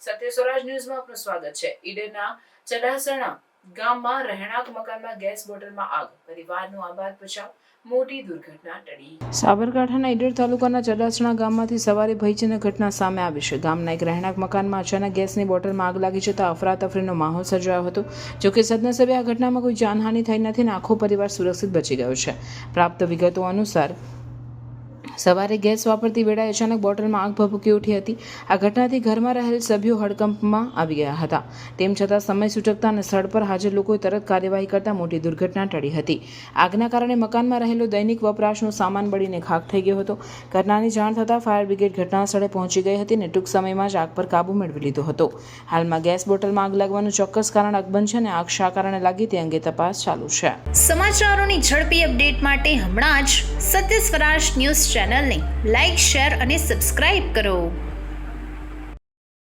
સ્વરાજ ન્યૂઝમાં આપનું સ્વાગત છે. ઈડરના ચડાસણા ગામમાં રહેણાંક મકાનમાં ગેસ બોટલમાં આગ. પરિવારનો આભાર બચાવ મોટી દુર્ઘટના ટળી. સાબરકાંઠાના ઈડર તાલુકાના ચડાસણા ગામમાંથી સવારે ભયજનક ઘટના સામે આવી છે. ગામના એક રહેણાંક મકાનમાં અચાનક ગેસની બોટલમાં આગ લાગી જતાં અફરાતફરીનો માહોલ સર્જાયો હતો. જોકે સદનસીબે આ ઘટનામાં કોઈ જાનહાનિ થઈ નથી અને આખો પરિવાર સુરક્ષિત બચી ગયો છે. પ્રાપ્ત વિગતો અનુસાર સવારે ગેસ વાપરતી વેળાએ અચાનક બોટલમાં આગ ભભૂકી ઉઠી હતી. આ ઘટનાથી ઘરમાં રહેલ સભ્યો હડકંપમાં આવી ગયા હતા. તેમ છતાં સમય સૂચકતા અને સ્થળ પર હાજર લોકોએ તરત કાર્યવાહી કરતા મોટી દુર્ઘટના ટળી હતી. આગના કારણે મકાનમાં રહેલો દૈનિક વપરાશનો સામાન બળીને ખાક થઈ ગયો હતો. ઘટનાની જાણ થતાં ફાયર બ્રિગેડ ઘટના સ્થળે પહોંચી ગઈ હતી અને ટૂંક સમયમાં જ આગ પર કાબૂ મેળવી લીધો હતો. હાલમાં ગેસ બોટલમાં આગ લાગવાનું ચોક્કસ કારણ અકબંધ છે અને આગ શા કારણે લાગી તે અંગે તપાસ ચાલુ છે. સમાચારોની ઝડપી અપડેટ માટે હમણાં જ સત્ય સ્વરાજ ન્યૂઝ ચેનલને લાઇક શેર અને સબસ્ક્રાઇબ કરો.